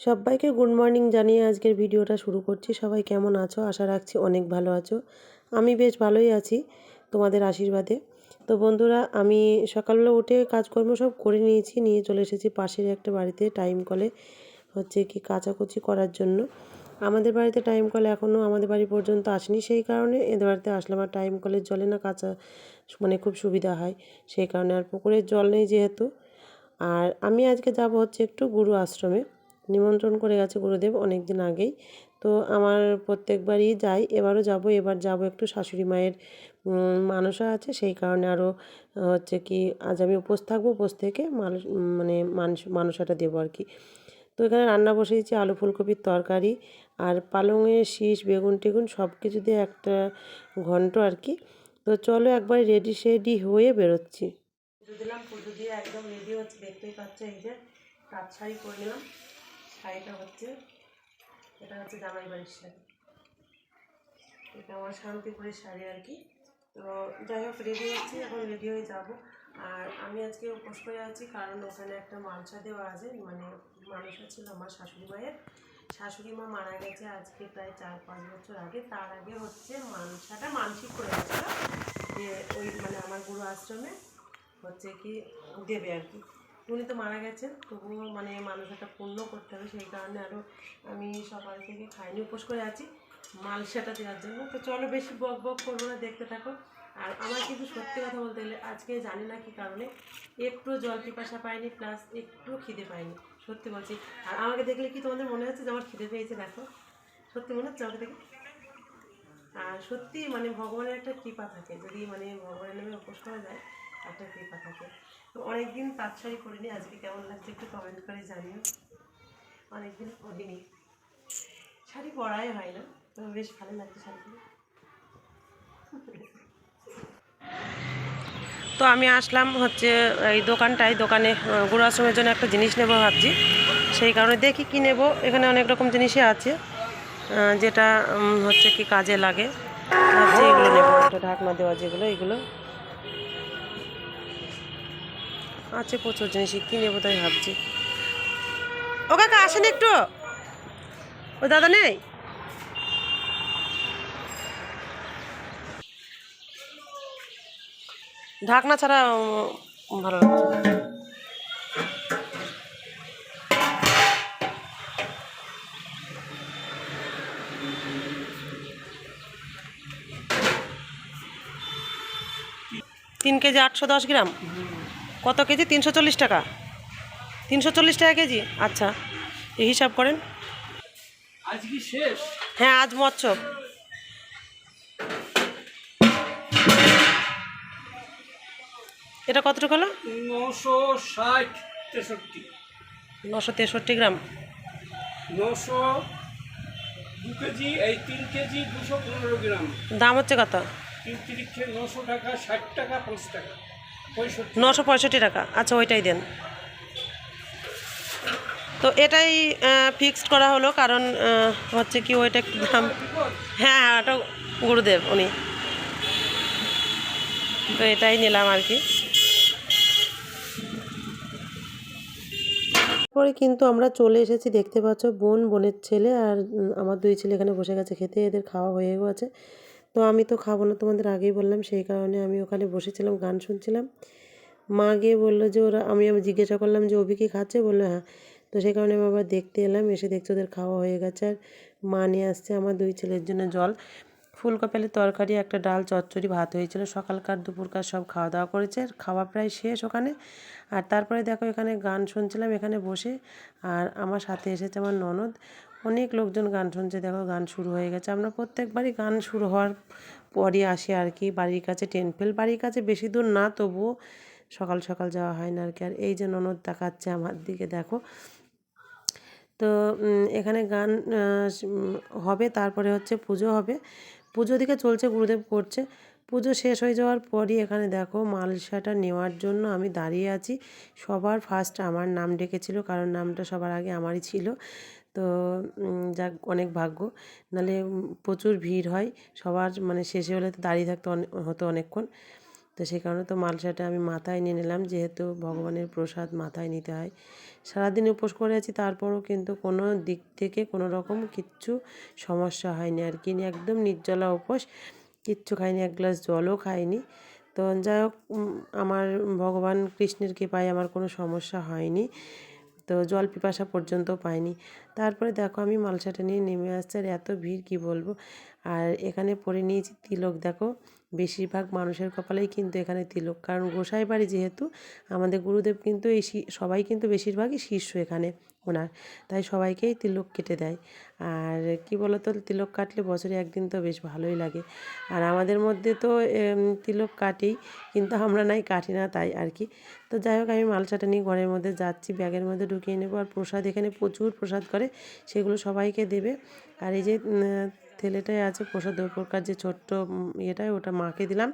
সবাইকে good morning জানিয়ে আজকের ভিডিওটা শুরু করছি। সবাই কেমন আছো? আশা রাখছি অনেক ভালো আছো। আমি বেশ ভালোই আছি তোমাদের আশীর্বাদে। তো বন্ধুরা, আমি সকালবেলা উঠে কাজকর্ম সব করে নিয়েছি, নিয়ে চলে এসেছি পাশের একটা বাড়িতে টাইম কলে হচ্ছে কি কাচাকুচি করার জন্য। আমাদের বাড়িতে টাইম কল এখনও আমাদের বাড়ি পর্যন্ত আসেনি, সেই কারণে এদের বাড়িতে আসলাম। আর টাইম কলের জলে না কাঁচা মানে খুব সুবিধা হয়, সেই কারণে আর পুকুরের জল নেই যেহেতু। আর আমি আজকে যাব হচ্ছে একটু গুরু আশ্রমে। নিমন্ত্রণ করে গেছে গুরুদেব অনেক দিন আগেই। তো আমার প্রত্যেকবারই যাই, এবারও যাব, এবার যাব একটু শাশুড়ি মায়ের মানসা আছে, সেই কারণে আরও হচ্ছে কি, আজ আমি উপোস থাকব, উপোস থেকে মানুষ মানে মানুষ, মানসাটা দেবো আর কি। তো এখানে রান্না বসিয়েছি আলু ফুলকপির তরকারি আর পালংয়ের শীষ, বেগুন টেগুন সব কিছু দিয়ে একটা ঘন্ট আর কি। তো চলো একবার রেডি সেডি হয়ে বেরোচ্ছি। দিলাম, পুজো দিয়ে একদম রেডি হচ্ছে, দেখতেই পাচ্ছ এই যে, কাজ শাড়ি পরে নিলাম। শাড়িটা হচ্ছে, এটা হচ্ছে জামাই বাড়ির শাড়ি। এটা আমার শান্তিপুরের শাড়ি আর কি। তো যাই হোক রেডি হচ্ছি, এখন রেডি হয়ে যাব। আর আমি আজকে উপোস করে আছি, কারণ ওখানে একটা মালসা দেওয়া আছে মানে মানুষটা ছিল আমার শাশুড়ি মায়ের। শাশুড়ি মা মারা গেছে আজকে প্রায় চার পাঁচ বছর আগে। তার আগে হচ্ছে মানসাটা মানসিক করে গেছিল, যে ওই মানে আমার গুরু আশ্রমে হচ্ছে কি দেবে আর কি। উনি তো মারা গেছেন, তবুও মানে মানুষ একটা পূর্ণ করতে হবে, সেই কারণে আরও আমি সকাল থেকে খাইনি, উপোস করে আছি, মালসাটা দেওয়ার জন্য। তো চলো বেশি বক বক করব না, দেখতে থাকো। আর আমার কিন্তু সত্যি কথা বলতে গেলে আজকে জানি না কি কারণে একটু জল পিপাসা পাইনি প্লাস একটু খিদে পাইনি, সত্যি বলছি। আর আমাকে দেখলে কি তোমাদের মনে হচ্ছে যে আমার খিদে পেয়েছে, দেখো। সত্যি মনে হচ্ছে আমাকে দেখে? আর সত্যি মানে ভগবানের একটা কৃপা থাকে, যদি মানে ভগবানের নামে উপোস করা যায়, একটা কৃপা থাকে। তো অনেকদিন তাঁত শাড়ি করিনি, আজকে কেমন লাগছে একটু কমেন্ট করে জানিও। অনেকদিন করিনি শাড়ি পরাই হয় না, তো বেশ ভালো লাগছে শাড়িগুলো তো আমি আসলাম হচ্ছে এই দোকানটায়, দোকানে গুরু আশ্রমের জন্য একটা জিনিস নেব ভাবছি। সেই কারণে দেখি কি নেব, এখানে অনেক রকম জিনিসই আছে যেটা হচ্ছে কি কাজে লাগে। ভাবছি এগুলো নেব ঢাকনা দেওয়া যেগুলো, এগুলো। আছে প্রচুর জিনিসই কী নেব তাই ভাবছি। ও কাকা, আসেন একটু। ও দাদা নেই? ঢাকনা ছাড়া ভালো লাগছে তিন কেজি আটশো দশ গ্রাম? কত কেজি? তিনশো চল্লিশ টাকা। তিনশো চল্লিশ টাকা কেজি? আচ্ছা এই হিসাব করেন। আজ কি শেষ হ্যাঁ আজ মৎস্য। এটা কতটুকু হলো? নশো ষাট তেষট্টি। নশো তেষট্টি গ্রাম। নশো দু কেজি এই তিন কেজি দুশো পনেরো গ্রাম। দাম হচ্ছে কত? তিন তিরিক্ষে নশো টাকা ষাট টাকা পাঁচ টাকা। নশো পঁয়ষট্টি টাকা। আচ্ছা ওইটাই দেন। তো এটাই ফিক্সড করা হলো কারণ হচ্ছে কি ওইটা একটু দাম। হ্যাঁ হ্যাঁ ওটা গুরুদেব, উনি। তো এটাই নিলাম আর কি। পরে কিন্তু আমরা চলে এসেছি, দেখতে পাচ্ছ বোন, বোনের ছেলে আর আমার দুই ছেলে এখানে বসে গেছে খেতে, এদের খাওয়া হয়ে গেছে। তো আমি তো খাব না, তোমাদের আগেই বললাম, সেই কারণে আমি ওখানে বসেছিলাম, গান শুনছিলাম। মা গিয়ে বলল যে ওরা, আমি আমি জিজ্ঞাসা করলাম যে, অভি কি খাচ্ছে? বলল হ্যাঁ। তো সেই কারণে আমি আবার দেখতে এলাম, এসে দেখছি ওদের খাওয়া হয়ে গেছে। আর মা নিয়ে আসছে আমার দুই ছেলের জন্য জল। ফুলকপেলের তরকারি, একটা ডাল, চচ্চড়ি, ভাত হয়েছিল। সকালকার, দুপুরকার সব খাওয়া দাওয়া করেছে। খাওয়া প্রায় শেষ ওখানে। আর তারপরে দেখো এখানে গান শুনছিলাম, এখানে বসে। আর আমার সাথে এসেছে আমার ননদ। অনেক লোকজন গান শুনছে, দেখো গান শুরু হয়ে গেছে। আমরা প্রত্যেকবারই গান শুরু হওয়ার পরই আসি আর কি, বাড়ির কাছে টেন ফেল। বাড়ির কাছে বেশি দূর না, তবুও সকাল সকাল যাওয়া হয় না আর কি। আর এই যে ননদ দেখাচ্ছে আমার দিকে, দেখো। তো এখানে গান হবে, তারপরে হচ্ছে পুজো হবে। পুজো দিকে চলছে, গুরুদেব করছে। পুজো শেষ হয়ে যাওয়ার পরই এখানে দেখো মালসাটা নেওয়ার জন্য আমি দাঁড়িয়ে আছি। সবার ফার্স্ট আমার নাম ডেকেছিল, কারণ নামটা সবার আগে আমারই ছিল। তো যাক অনেক ভাগ্য। উম, প্রচুর ভিড় হয়। সবার মানে শেষে হলে তো দাঁড়িয়ে থাকতে অনে- হতো অনেকক্ষণ। তো সেই কারণে তো মালসাটা আমি মাথায় নিয়ে নিলাম। যেহেতু ভগবানের প্রসাদ মাথায় নিতে হয়। সারাদিন উপোস করে আছি তারপরও কিন্তু কোনো দিক থেকে কোনো রকম কিচ্ছু সমস্যা হয়নি আর কি। একদম নির্জলা উপোস। কিচ্ছু খাইনি এক গ্লাস জলও খাইনি। তো যাই হোক আমার ভগবান কৃষ্ণের কৃপায় আমার কোনো সমস্যা হয়নি। তো জল পিপাসা পর্যন্ত পাইনি। তারপরে দেখো আমি মালসাটা নিয়ে নেমে আসছে আর এত ভিড় কি বলব? আর এখানে পরে নিয়েছি তিলক। দেখো, বেশিরভাগ মানুষের কপালেই কিন্তু এখানে তিলক। কারণ গোসাই বাড়ি যেহেতু, আমাদের গুরুদেব কিন্তু এই সবাই কিন্তু বেশিরভাগই শিষ্য এখানে ওনার। তাই সবাইকেই তিলক কেটে দেয়। আর কি বলতো, তিলক কাটলে বছরে একদিন তো বেশ ভালোই লাগে। আর আমাদের মধ্যে তো তিলক কাটেই, কিন্তু আমরা নাই, কাটি না তাই আর কি। তো যাই হোক, আমি মালসাটা নিয়ে ঘরের মধ্যে যাচ্ছি, ব্যাগের মধ্যে ঢুকিয়ে নেব। আর প্রসাদ এখানে প্রচুর প্রসাদ করে, সেগুলো সবাইকে দেবে। আর এই যে থেলেটাই আছে, প্রসাদ দেওয়ার প্রকার যে ছোট্ট ইয়েটাই ওটা মাকে দিলাম।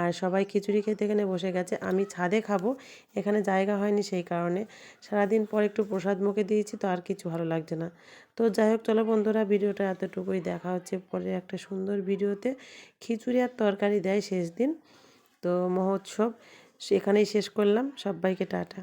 আর সবাই খিচুড়ি খেতে এখানে বসে গেছে। আমি ছাদে খাব, এখানে জায়গা হয়নি সেই কারণে। সারাদিন পর একটু প্রসাদ মুখে দিয়েছি, তো আর কিছু ভালো লাগছে না। তো যাই হোক, চলো বন্ধুরা, ভিডিওটা এতটুকুই। দেখা হচ্ছে পরে একটা সুন্দর ভিডিওতে। খিচুড়ি আর তরকারি দেয় শেষ দিন। তো মহোৎসব সেখানেই শেষ করলাম। সবাইকে টাটা।